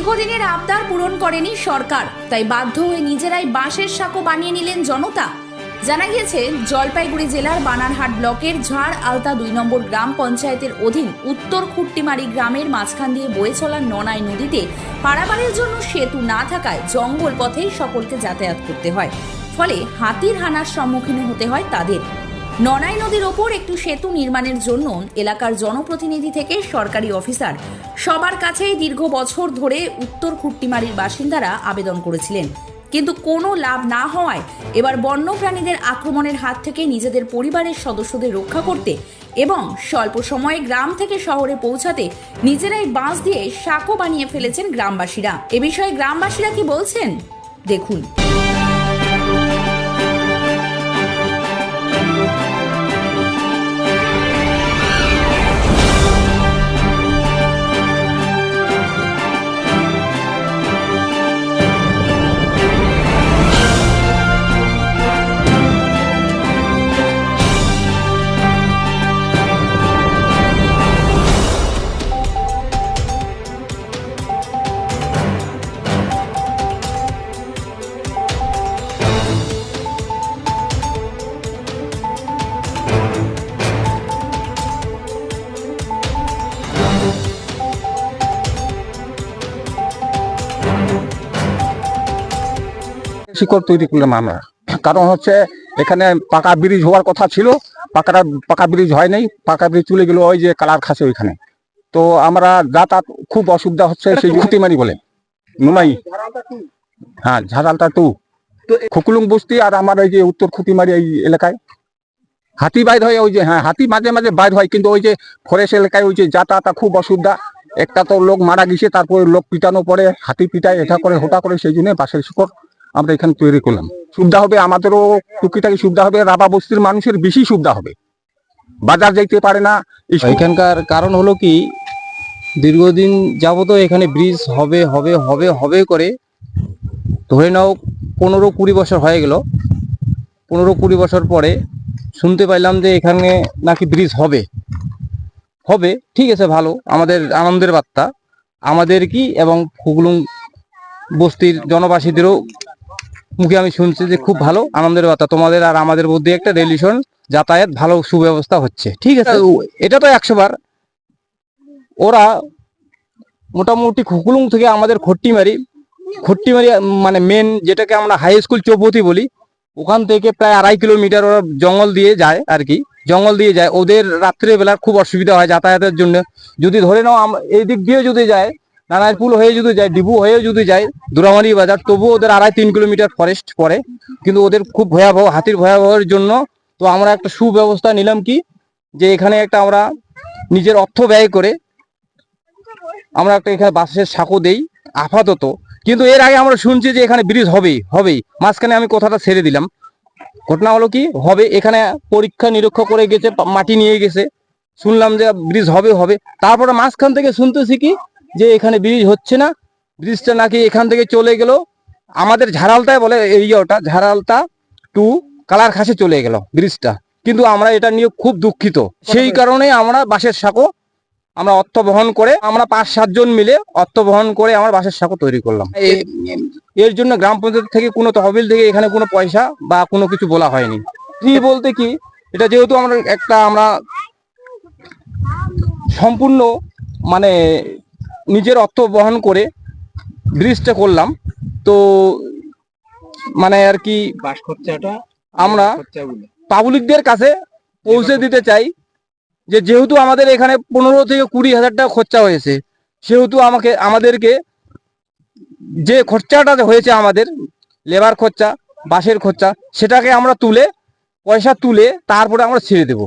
দীর্ঘদিনের আবদার পূরণ করেনি সরকার, তাই বাধ্য হয়ে নিজেরাই বাঁশের সাঁকো বানিয়ে নিলেন জনতা। জানা গিয়েছে, জলপাইগুড়ি জেলার বানারহাট ব্লকের ঝাড় আলতা দুই নম্বর গ্রাম পঞ্চায়েতের অধীন উত্তর খুট্টিমারি গ্রামের মাঝখান দিয়ে বয়ে চলা ননাই নদীতে পারাপারের জন্য সেতু না থাকায় জঙ্গল পথেই সকলকে যাতায়াত করতে হয়। ফলে হাতির হানার সম্মুখীন হতে হয় তাদের। ননাই নদীর ওপর একটি সেতু নির্মাণের জন্য এলাকার জনপ্রতিনিধি থেকে সরকারি অফিসার। সবার কাছেই দীর্ঘ বছর ধরে উত্তর খুট্টিমারির বাসিন্দারা আবেদন করেছিলেন। কিন্তু কোনো লাভ না হওয়ায় এবার বন্যপ্রাণীদের আক্রমণের হাত থেকে নিজেদের পরিবারের সদস্যদের রক্ষা করতে এবং স্বল্প সময়ে গ্রাম থেকে শহরে পৌঁছাতে নিজেরাই বাঁশ দিয়ে সাঁকো বানিয়ে ফেলেছেন গ্রামবাসীরা। এ বিষয়ে গ্রামবাসীরা কি বলছেন? দেখুন। শিকড় তৈরি করলাম আমরা। কারণ হচ্ছে এখানে পাকা ব্রিজ হওয়ার কথা ছিল পাকা পাকা ব্রিজ হয় নাই পাকা ব্রিজ চলে গেল ওই যে কালার খাসে ওইখানে। তো আমরা যাতায়াত খুব অসুবিধা হচ্ছে সেই খুঁটিমারি বলে। নুনাই হ্যাঁ ঝাড়ালটা টু। খুকুলুং বস্তি আর আমার এই যে উত্তর খুঁটিমারি এই এলাকায়। হাতি বাইর হয় ওই যে হ্যাঁ হাতি মাঝে মাঝে বাইর হয় কিন্তু ওই যে ফরেস্ট এলাকায় ওই যে যাতায়াত খুব অসুবিধা। একটা তো লোক মারা গেছে তারপরে লোক পিটানো পরে হাতি পিটায় এটা করে হোটা করে সেই জন্য বাসের শিকড়। আমরা এখানে তৈরি করলাম। সুবিধা হবে আমাদেরও টুকিটাকি সুবিধা হবে, রাবা বস্তির মানুষের বেশি সুবিধা হবে। বাজার যাইতে পারে না এখানকার কারণ হলো কি, দীর্ঘদিন যাবত এখানে ব্রিজ হবে হবে হবে হবে করে ধরে নাও পনেরো কুড়ি বছর হয়ে গেল। পনেরো কুড়ি বছর পরে শুনতে পাইলাম যে এখানে নাকি ব্রিজ হবে। হবে, ঠিক আছে, ভালো, আমাদের আনন্দের বার্তা। আমাদের কি এবং ফুগলুং বস্তির জনবাসীদেরও মুখে আমি শুনছি যে খুব ভালো আনন্দের বার্তা। তোমাদের আর আমাদের মধ্যে একটা রিলেশন যাতায়াত ভালো সুব্যবস্থা হচ্ছে। ঠিক আছে? এটা তো একশো বার। ওরা মোটামুটি খুকুলুং থেকে আমাদের খট্টিমারি খট্টিমারি মানে মেন যেটাকে আমরা হাই স্কুল চৌপতি বলি ওখান থেকে প্রায় আড়াই কিলোমিটার ওরা জঙ্গল দিয়ে যায় আর কি। জঙ্গল দিয়ে যায়। ওদের রাত্রে বেলা খুব অসুবিধা হয় যাতায়াতের জন্য। যদি ধরে নাও এই দিক দিয়ে যদি যায় নানারপুল হয়ে যদি যায়, ডিবু হয়ে যদি যায়, দুরামারি বাজার, তবুও ওদের আড়াই তিন কিলোমিটার ফরেস্ট পড়ে। কিন্তু ওদের খুব ভয়াবহ, হাতির ভয়াবহের জন্য তো আমরা একটা সুব্যবস্থা নিলাম কি? যে এখানে একটা আমরা নিজের অর্থ ব্যয় করে আমরা একটা এখানে বাসের সাঁকো দেই, আপাতত। কিন্তু এর আগে আমরা শুনছি যে এখানে ব্রিজ হবেই হবেই। মাঝখানে আমি কথাটা ছেড়ে দিলাম। ঘটনা হলো কি? হবে, এখানে পরীক্ষা নিরীক্ষা করে গেছে, মাটি নিয়ে গেছে। শুনলাম যে ব্রিজ হবে হবে। তারপরে মাঝখান থেকে শুনতেছি কি? যে এখানে ব্রিজ হচ্ছে না, ব্রিজটা নাকি এখান থেকে চলে গেল। আমাদের ঝাড়ালতায় বলে এরিয়াটা ঝাড়ালতা টু কালার খাসে চলে গেল ব্রিজটা। কিন্তু আমরা এটা নিয়ে খুব দুঃখিত। সেই কারণে আমরা বাসের সাঁকো আমরা অর্থ বহন করে, আমরা পাঁচ সাতজন মিলে অর্থ বহন করে আমরা বাসের সাঁকো তৈরি করলাম। এর জন্য গ্রাম পঞ্চায়েত থেকে কোনো তহবিল থেকে এখানে কোনো পয়সা বা কোনো কিছু বলা হয়নি। ফ্রি বলতে কি, এটা যেহেতু আমরা একটা আমরা সম্পূর্ণ মানে নিজের অর্থ বহন করে ব্রিজটা করলাম। তো মানে আর কি আমরা পাবলিকদের কাছে পৌঁছে দিতে চাই যে যেহেতু আমাদের এখানে পনেরো থেকে কুড়ি হাজার টাকা খরচা হয়েছে সেহেতু আমাকে আমাদেরকে যে খরচাটা হয়েছে আমাদের লেবার খরচা বাসের খরচা সেটাকে আমরা তুলে পয়সা তুলে তারপরে আমরা ছেড়ে দেব।